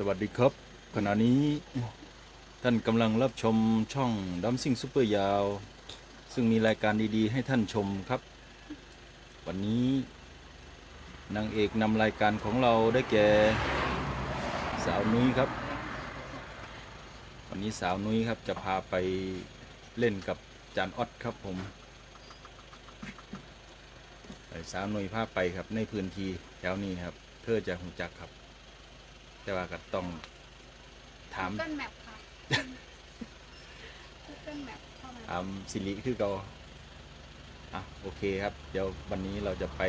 สวัสดีครับ ขณะนี้ท่านกำลังรับชมช่องดัมซิ่งซูเปอร์ยาว ซึ่งมีรายการดีๆ ให้ท่านชมครับ วันนี้นางเอกนำรายการของเราได้แก่ สาวนุ้ยครับ วันนี้สาวนุ้ยครับจะพาไปเล่นกับจานออดครับผมสาวนุ้ยพาไปครับในพื้นที่แถวนี้ครับ เธอจะหูจักครับ แต่ว่าก็ต้องถาม Google Map ค่ะ Google Map เข้ามาถามสิริคือเราอะโอเคครับ เดี๋ยววันนี้เราจะไป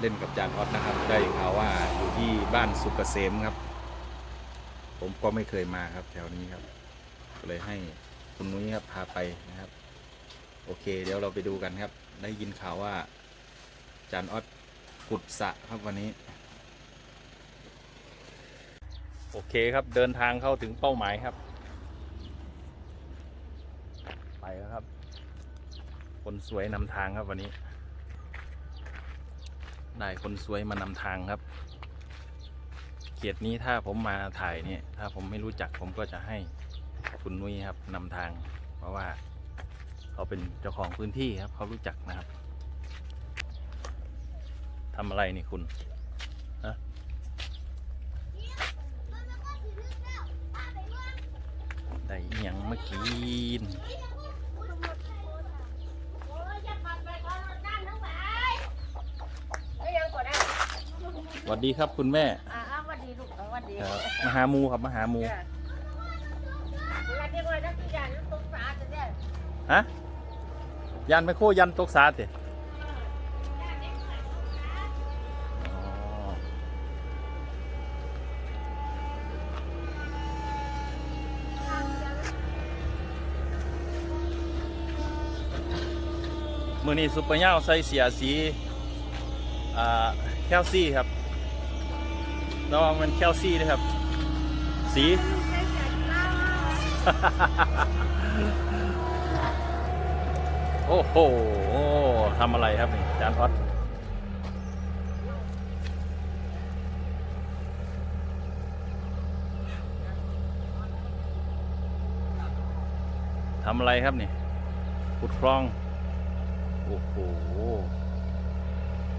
เล่นกับจานออสนะครับ ได้ข่าวว่าอยู่ที่บ้านสุกเกษมครับ ผมก็ไม่เคยมาครับ แถวนี้ครับก็เลยให้คุณนุ้ยครับพาไปนะครับ โอเค เดี๋ยวเราไปดูกันครับ ได้ยินข่าวว่าจานออสขุดสระครับวันนี้ โอเคครับเดินทางเข้าถึงเป้าหมายครับ ไปแล้วครับ คนสวยนำทางครับวันนี้ ได้คนสวยมานำทางครับเขียดนี้ถ้าผมมาถ่ายเนี่ย ถ้าผมไม่รู้จักผมก็จะให้คุณนุ้ยครับนำทาง เพราะว่าเขาเป็นเจ้าของพื้นที่ครับเขารู้จักนะครับทำอะไรนี่คุณฮะได้อิหยัง มากินสวัสดีครับคุณแม่อ่าสวัสดีลูกสวัสดีครับมาหาหมูครับมาหาหมูเวลาเด็กวัยนักกีฬาลูกตุ๊กตาจะเนี่ยฮะยันไม่โคยันตกสาติอ๋ มือนี้ซุปเปอร์เน่าใส่เสียสีอ่าแคลซี่ครับระวังมันแคลซี่ด้วยครับ สีโอ้โหทำอะไรครับนี่จานออดทำอะไรครับนี่ขุดคลอง โอ้โห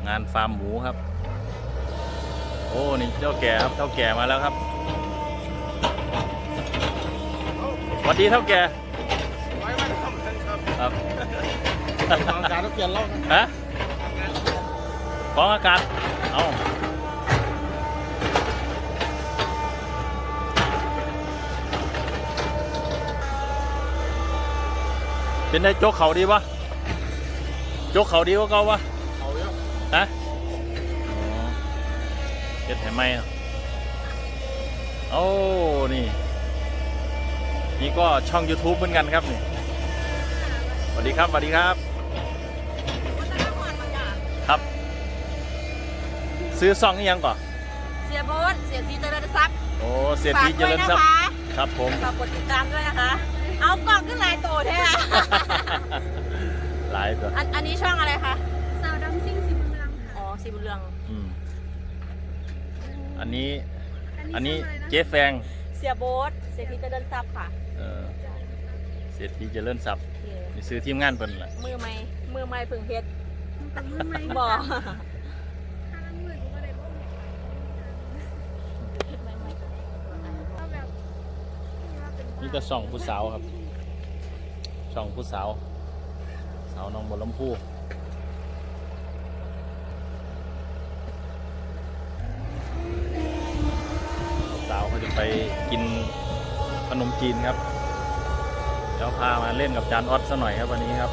งานฟาร์มหมูครับ โอ้ นี่เจ้าแก่ครับเท่าแก่มาแล้วครับสวัสดีเท่าแก่ไว้ไว้ทำกันครับครับทางการต้องเปลี่ยนเล่านะฮะฟองอากาศเอาเป็นได้โจกเขาดีปะ โจกเขาดีกว่าเก่าวะเอาเยอะฮะอ๋อเฮ็ดให้ไหมอะโอ้นี่ นี่ก็ช่อง YouTube เหมือนกันครับนี่สวัสดีครับสวัสดีครับ ครับ ซื้อซองนี่ยังก่อนเสียโบ๊ทเสียทีเจริญทรัพย์โอ้เสียฝากทีเจด้วยริญนะทรัพย์คะครับผมฝากกดติดตามด้วยนะคะ เอากล่องขึ้นลายโตแท้อะ หลายตัวอันอันนี้ช่องอะไรคะสาวดำซิ่งสิบเมืองอ๋อค่ะสีบุญเรืองอืมอันนี้อันนี้ช่งอะไระเจ๊แฟงเสียโบ๊ทเสียทีเจริญทรัพย์ค่ะเออเสียทีเจริญทรัพย์โอเคนี่ซื้อทีมงานเพิ่นล่ะมือไม้มือไม้พึ่งเพชรมันเป็นมือใหม่บอกถ้าน้ำมือกูก็ได้บ่ก็แบบว่าเป็นบ้านี่ก็ส่องผู้สาวครับส่องผู้สาว สาวน้องบนลำพูสาวเขาจะไปกินขนมจีนครับ เดี๋ยวพามาเล่นกับจานออสซะหน่อยครับวันนี้ครับ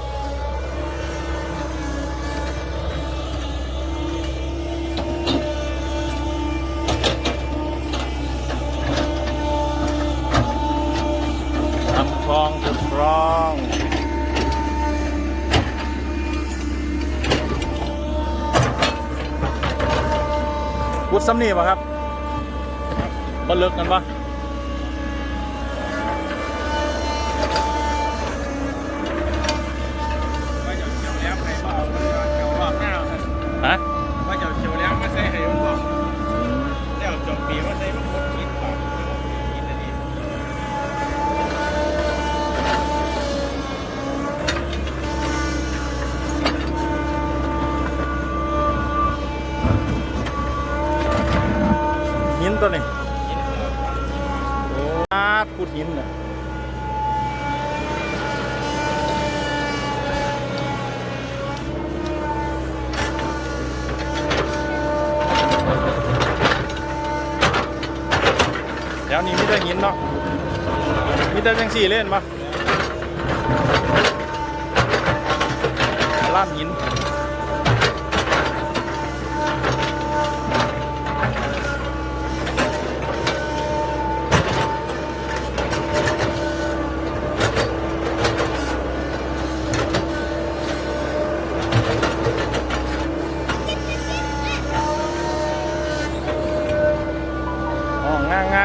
ขุดซ้ำนี่ป่ะครับบ่เลิกกันปะฮะ หินนะแถวนี้มีแต่หินเนาะมีแต่จังสี่เล่นปะล่ามหิน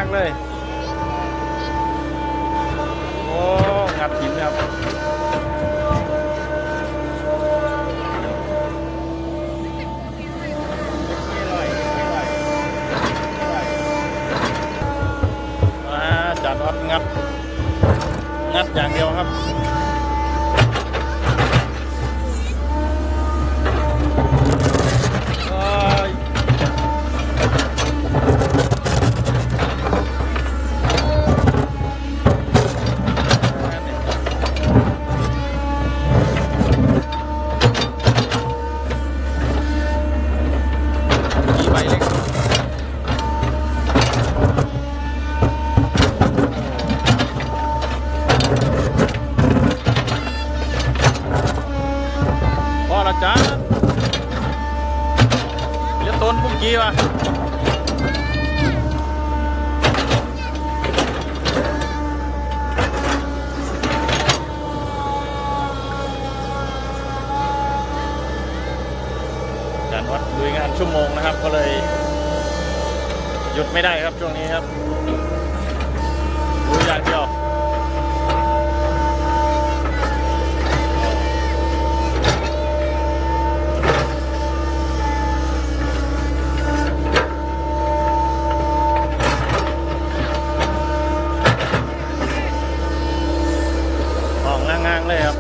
ากเลย โอ้งัดหินครับจัดอัดงัด งัดอย่างเดียวครับ กี้วะจานวัดลุยงานชั่วโมงนะครับ ก็เลย หยุดไม่ได้ครับช่วงนี้ครับลุยอย่างเดียว ง่างๆเลยครับ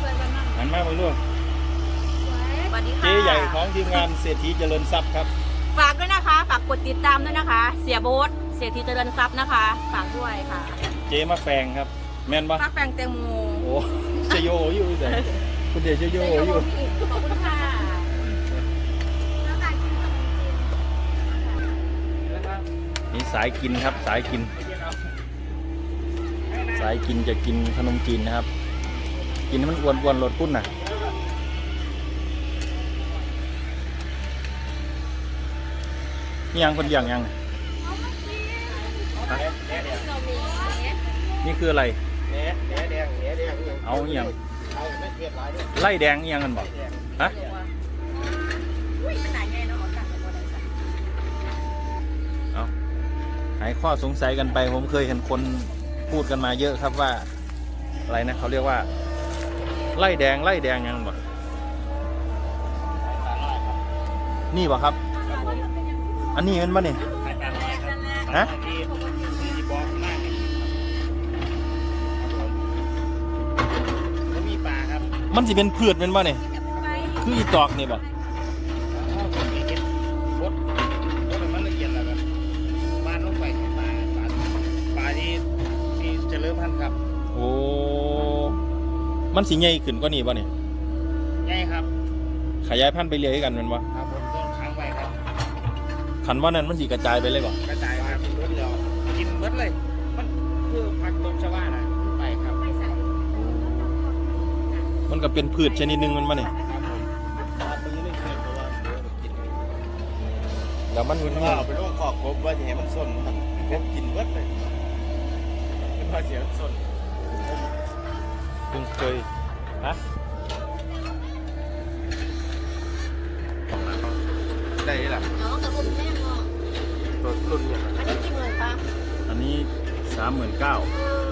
สวยวันนั้นหันมาไปลูกสวยสวัสดีค่ะเจ๊ใหญ่ของทีมงานเศรษฐีเจริญทรัพย์ครับ ฝากด้วยนะคะ ฝากกดติดตามด้วยนะคะ เสียโบ๊ทเสียทีเจริญทรัพย์นะคะ ฝากด้วยค่ะ เจ๊มาแฟงครับ แม่นปะฝากแฟงแตงโม โอ้ เชยโยอยู่ใส่คุณเดชเชยโยอยู่ขอบคุณค่ะแล้วการกินขนมจีนนี่สายกินครับสายกิน สายกินจะกินขนมจีนนะครับ กินให้มันอ้วนอ้วนๆลดพุ่นน่ะนี่ยังคนอย่างยังฮะเรามีเนสนี่คืออะไร แหน่แหน่แดงแหน่แดงเอาอหย่างเอาไม่เทียบหลายด้วยไล่แดงอหย่างกันบอกฮะอุ้ยมันหนาไงเนาะออกจากกันบ่ได้จ้ะเอาหายข้อสงสัยกันไปผมเคยเห็นคนพูดกันมาเยอะครับว่า อะไรนะเขาเรียกว่า ไล่แดงไล่แดงอยังบอกนี่บ่ครับ อันนี้เป็นบ่นี่ฮะที่ที่บอกมากไม่มีปลาครับ มันสิเป็นพืชเป็นบ่นี่คืออีตอกนี่บ่อ๋อผมมีเก็บรถรถมันละเอียดแล้วครับบ้านลงไปปลาปลาปลาที่ที่เจริญพันธุ์ครับโอ้ มันสิใหญ่ขึ้นกว่านี้บ่นี่ใหญ่ครับ ขยายพันธุ์ไปเรื่อยกันแมันบ่ครับผมต้องค้างไว้ครับคันว่านั้นมันสิกระจายไปเลยบ่กระจายครับกินเบิดเลยกินเบิดเลยมันคือผักตบชาวบ้านนะ มันก็เป็นพืชชนิดหนึงแมันบ่นี่ครับผมตาตื้อเลยเคยเพราะว่าเดี๋ยวมันกินแล้วมันคุณว่าเอาไปลงขอบกบว่าจะให้มันสนครับกบกินเบิดเลยเป็นพาเสียสนเพิ่งเคยฮะได้หรอเอากับคุณแม่เนาะตัวรุ่นเนี่ยอันนี้กี่หมื่นคะอันนี้สามหมื่นเก้า เออ